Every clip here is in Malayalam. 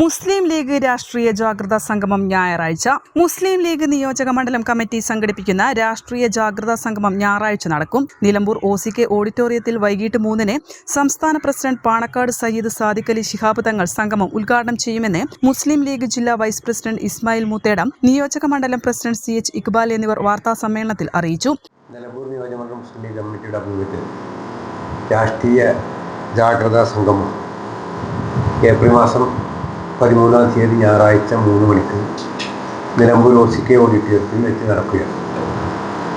Muslim League രാഷ്ട്രീയ ജാഗ്രതാ സംഗമം ഞായറാഴ്ച. മുസ്ലിം ലീഗ് നിയോജക മണ്ഡലം കമ്മിറ്റി സംഘടിപ്പിക്കുന്ന രാഷ്ട്രീയ ജാഗ്രതാ സംഗമം ഞായറാഴ്ച നടക്കും. നിലമ്പൂർ ഒ സി കെ ഓഡിറ്റോറിയത്തിൽ വൈകിട്ട് മൂന്നിന് സംസ്ഥാന പ്രസിഡന്റ് പാണക്കാട് സയ്യിദ് സാദിഖ് അലി ശിഹാബ് തങ്ങൾ സംഗമം ഉദ്ഘാടനം ചെയ്യുമെന്ന് മുസ്ലിം ലീഗ് ജില്ലാ വൈസ് പ്രസിഡന്റ് ഇസ്മായിൽ മുത്തേടം നിയോജക മണ്ഡലം പ്രസിഡന്റ് സി എച്ച് ഇക്ബാൽ എന്നിവർ വാർത്താ സമ്മേളനത്തിൽ അറിയിച്ചു. നിലമ്പൂർ നിയോജകമണ്ഡലം മുസ്ലിം ലീഗ് രാഷ്ട്രീയ ജാഗ്രതാ സംഗമം ഏപ്രിൽ മാസം പതിമൂന്നാം തീയതി ഞായറാഴ്ച മൂന്ന് മണിക്ക് നിലമ്പൂർ ഒ സി കെ ഓഡിറ്റോറിയത്തിൽ വെച്ച് നടക്കുകയാണ്.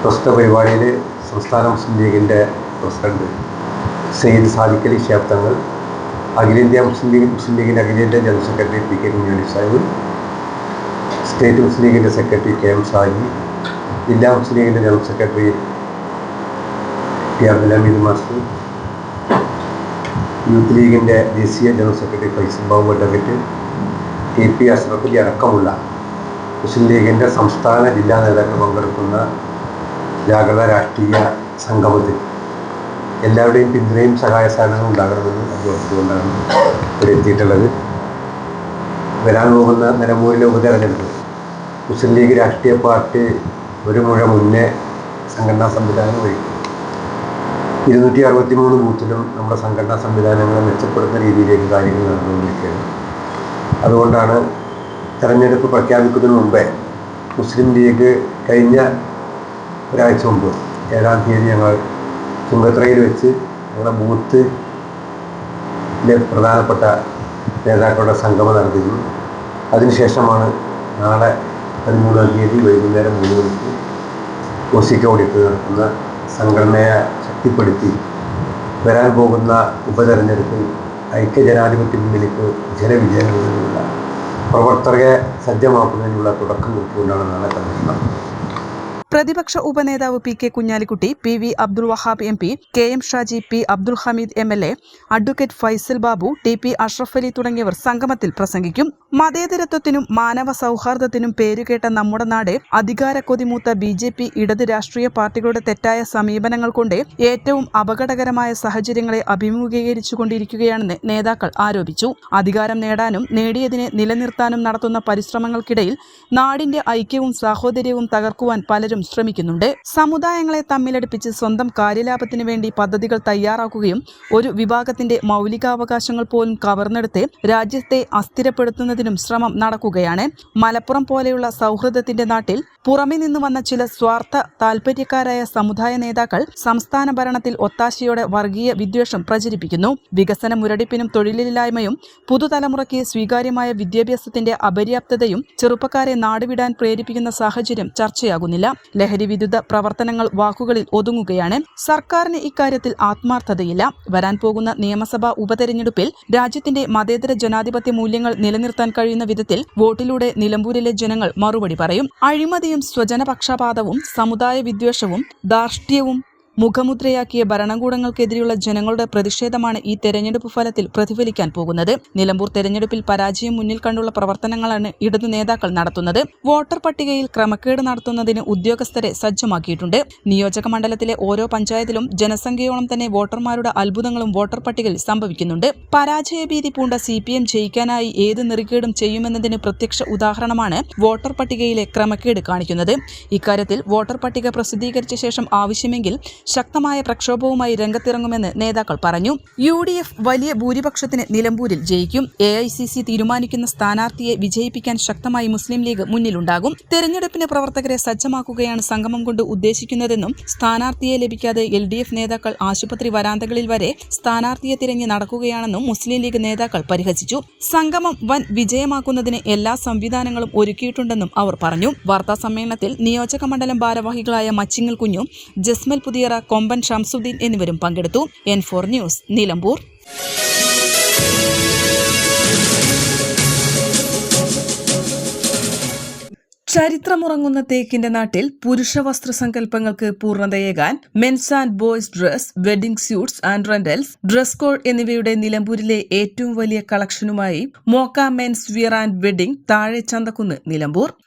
പ്രസ്തുത പരിപാടിയിൽ സംസ്ഥാന മുസ്ലിം ലീഗിന്റെ പ്രസിഡന്റ് സെയ്ദ് സാദിഖ് അലി ഷിഹാബ് തങ്ങൾ അഖിലേന്ത്യാ മുസ്ലിം ലീഗ് മുസ്ലിം ലീഗിന്റെ അഖിലേന്ത്യാ general secretary P K Kunhali Sahib state Muslim ലീഗിന്റെ സെക്രട്ടറി കെ എം ഷാജി ജില്ലാ മുസ്ലിം ലീഗിന്റെ general secretary T Abdul Hameed master youth ലീഗിന്റെ ദേശീയ general secretary Faisal Babu advocate T P ആശുപത്രി അടക്കമുള്ള മുസ്ലിം ലീഗിന്റെ സംസ്ഥാന ജില്ലാ നേതാക്കൾ പങ്കെടുക്കുന്ന ജാഗ്രത രാഷ്ട്രീയ സംഗമത്തിൽ എല്ലാവരുടെയും പിന്തുണയും സഹായ സഹകരണവും ഉണ്ടാകണമെന്ന് അഭ്യർത്ഥിച്ചുകൊണ്ടാണ് ഇവിടെ എത്തിയിട്ടുള്ളത്. വരാൻ പോകുന്ന നിലമ്പൂരിലെ ഉപതെരഞ്ഞെടുപ്പ്. മുസ്ലിം ലീഗ് രാഷ്ട്രീയ പാർട്ടി ഒരു മുഴ മുന്നേ സംഘടനാ സംവിധാനം വഹിക്കും ഇരുന്നൂറ്റി അറുപത്തി മൂന്ന് ബൂത്തിലും നമ്മുടെ സംഘടനാ സംവിധാനങ്ങളെ മെച്ചപ്പെടുത്തുന്ന രീതിയിലേക്ക് കാര്യങ്ങൾ നടന്നുകൊണ്ടിരിക്കുകയാണ്. അതുകൊണ്ടാണ് തെരഞ്ഞെടുപ്പ് പ്രഖ്യാപിക്കുന്നതിന് മുമ്പേ മുസ്ലിം ലീഗ് കഴിഞ്ഞ ഒരാഴ്ച മുമ്പ് ഏഴാം തീയതി ഞങ്ങൾ ചുങ്കത്രയിൽ വെച്ച് ഞങ്ങളുടെ ബൂത്തിലെ പ്രധാനപ്പെട്ട നേതാക്കളുടെ സംഗമം നടത്തിയിരുന്നു. അതിനുശേഷമാണ് നാളെ പതിമൂന്നാം തീയതി വൈകുന്നേരം മൂന്ന് മണിക്ക് ഒസിക്ക ഓടിപ്പ് നടക്കുന്ന സംഘടനയെ ശക്തിപ്പെടുത്തി വരാൻ പോകുന്ന ഉപതെരഞ്ഞെടുപ്പിൽ ഐക്യജനാധിപത്യ മുന്നണിക്ക് ജനവിജയം നേടുന്നതിനുള്ള പ്രവർത്തകരെ സജ്ജമാക്കുന്നതിനുള്ള തുടക്കം കുറിച്ചുകൊണ്ടാണ് നാളെ കമ്മീഷൻ പ്രതിപക്ഷ ഉപനേതാവ് P K Kunhalikutty P V Abdul Wahab M P K M Shaji P Abdul Hameed M L A advocate Faisal Babu T P Ashraf Ali തുടങ്ങിയവർ സംഗമത്തിൽ പ്രസംഗിക്കും. മതേതരത്വത്തിനും മാനവ സൗഹാർദ്ദത്തിനും പേരുകേട്ട നമ്മുടെ നാട് അധികാര കൊതിമൂത്ത ബി ജെ പി ഇടത് രാഷ്ട്രീയ പാർട്ടികളുടെ തെറ്റായ സമീപനങ്ങൾ കൊണ്ട് ഏറ്റവും അപകടകരമായ സാഹചര്യങ്ങളെ അഭിമുഖീകരിച്ചുകൊണ്ടിരിക്കുകയാണെന്ന് നേതാക്കൾ ആരോപിച്ചു. അധികാരം നേടാനും നേടിയതിനെ നിലനിർത്താനും നടത്തുന്ന പരിശ്രമങ്ങൾക്കിടയിൽ നാടിന്റെ ഐക്യവും സാഹോദര്യവും തകർക്കുവാൻ പലരും ശ്രമിക്കുന്നുണ്ട്. സമുദായങ്ങളെ തമ്മിലടുപ്പിച്ച് സ്വന്തം കാര്യലാഭത്തിനു വേണ്ടി പദ്ധതികൾ തയ്യാറാക്കുകയും ഒരു വിഭാഗത്തിന്റെ മൗലികാവകാശങ്ങൾ പോലും കവർന്നെടുത്ത് രാജ്യത്തെ അസ്ഥിരപ്പെടുത്തുന്നതിനും ശ്രമം നടക്കുകയാണ്. മലപ്പുറം പോലെയുള്ള സൗഹൃദത്തിന്റെ നാട്ടിൽ പുറമെ നിന്ന് വന്ന ചില സ്വാർത്ഥ താൽപര്യക്കാരായ സമുദായ നേതാക്കൾ സംസ്ഥാന ഭരണത്തിൽ ഒത്താശയോടെ വർഗീയ വിദ്വേഷം പ്രചരിപ്പിക്കുന്നു. വികസന മുരടിപ്പിനും തൊഴിലില്ലായ്മയും പുതുതലമുറയ്ക്ക് സ്വീകാര്യമായ വിദ്യാഭ്യാസത്തിന്റെ അപര്യാപ്തതയും ചെറുപ്പക്കാരെ നാടുവിടാൻ പ്രേരിപ്പിക്കുന്ന സാഹചര്യം ചർച്ചയാകുന്നില്ല. ലഹരി വിരുദ്ധ പ്രവർത്തനങ്ങൾ വാക്കുകളിൽ ഒതുങ്ങുകയാണ്. സർക്കാരിന് ഇക്കാര്യത്തിൽ ആത്മാർത്ഥതയില്ല. വരാൻ പോകുന്ന നിയമസഭാ ഉപതെരഞ്ഞെടുപ്പിൽ രാജ്യത്തിന്റെ മതേതര ജനാധിപത്യ മൂല്യങ്ങൾ നിലനിർത്താൻ കഴിയുന്ന വിധത്തിൽ വോട്ടിലൂടെ നിലമ്പൂരിലെ ജനങ്ങൾ മറുപടി പറയും. അഴിമതിയും സ്വജനപക്ഷപാതവും സമുദായ വിദ്വേഷവും ധാർഷ്ട്യവും മുഖമുദ്രയാക്കിയ ഭരണകൂടങ്ങൾക്കെതിരെയുള്ള ജനങ്ങളുടെ പ്രതിഷേധമാണ് ഈ തെരഞ്ഞെടുപ്പ് ഫലത്തിൽ പ്രതിഫലിക്കാൻ പോകുന്നത്. നിലമ്പൂർ തെരഞ്ഞെടുപ്പിൽ പരാജയം മുന്നിൽ കണ്ടുള്ള പ്രവർത്തനങ്ങളാണ് ഇടതു നേതാക്കൾ നടത്തുന്നത്. വോട്ടർ പട്ടികയിൽ ക്രമക്കേട് നടത്തുന്നതിന് ഉദ്യോഗസ്ഥരെ സജ്ജമാക്കിയിട്ടുണ്ട്. നിയോജക മണ്ഡലത്തിലെ ഓരോ പഞ്ചായത്തിലും ജനസംഖ്യയോളം തന്നെ വോട്ടർമാരുടെ അത്ഭുതങ്ങളും വോട്ടർ പട്ടികയിൽ സംഭവിക്കുന്നുണ്ട്. പരാജയഭീതി പൂണ്ട സി പി എം ജയിക്കാനായി ഏത് നെറികേടും ചെയ്യുമെന്നതിന് പ്രത്യക്ഷ ഉദാഹരണമാണ് വോട്ടർ പട്ടികയിലെ ക്രമക്കേട് കാണിക്കുന്നത്. ഇക്കാര്യത്തിൽ വോട്ടർ പട്ടിക പ്രസിദ്ധീകരിച്ച ശേഷം ആവശ്യമെങ്കിൽ ശക്തമായ പ്രക്ഷോഭവുമായി രംഗത്തിറങ്ങുമെന്ന് നേതാക്കൾ പറഞ്ഞു. യു ഡി എഫ് വലിയ ഭൂരിപക്ഷത്തിന് നിലമ്പൂരിൽ ജയിക്കും. എ ഐ സി സി തീരുമാനിക്കുന്ന സ്ഥാനാർത്ഥിയെ വിജയിപ്പിക്കാൻ ശക്തമായി മുസ്ലിം ലീഗ് മുന്നിലുണ്ടാകും. തെരഞ്ഞെടുപ്പിന് പ്രവർത്തകരെ സജ്ജമാക്കുകയാണ് സംഗമം കൊണ്ട് ഉദ്ദേശിക്കുന്നതെന്നും സ്ഥാനാർത്ഥിയെ ലഭിക്കാതെ എൽ ഡി എഫ് നേതാക്കൾ ആശുപത്രി വരാന്തകളിൽ വരെ സ്ഥാനാർത്ഥിയെ തിരഞ്ഞ് നടക്കുകയാണെന്നും മുസ്ലിം ലീഗ് നേതാക്കൾ പരിഹസിച്ചു. സംഗമം വൻ വിജയമാക്കുന്നതിന് എല്ലാ സംവിധാനങ്ങളും ഒരുക്കിയിട്ടുണ്ടെന്നും അവർ പറഞ്ഞു. വാർത്താ സമ്മേളനത്തിൽ നിയോജക മണ്ഡലം ഭാരവാഹികളായ മച്ചിങ്ങൽ കുഞ്ഞു ജസ്മൽ പുതിയറ കൊമ്പൻ ഷംസുദ്ദീൻ എന്നിവരും പങ്കെടുത്തു. N four news Nilambur. ചരിത്രമുറങ്ങുന്ന തേക്കിന്റെ നാട്ടിൽ പുരുഷ വസ്ത്ര സങ്കല്പങ്ങൾക്ക് പൂർണതയേകാൻ men's and boys dress wedding suits and rentals dress code എന്നിവയുടെ നിലമ്പൂരിലെ ഏറ്റവും വലിയ കളക്ഷനുമായി Mokka men's wear and wedding താഴെ ചന്തക്കുന്ന് നിലമ്പൂർ.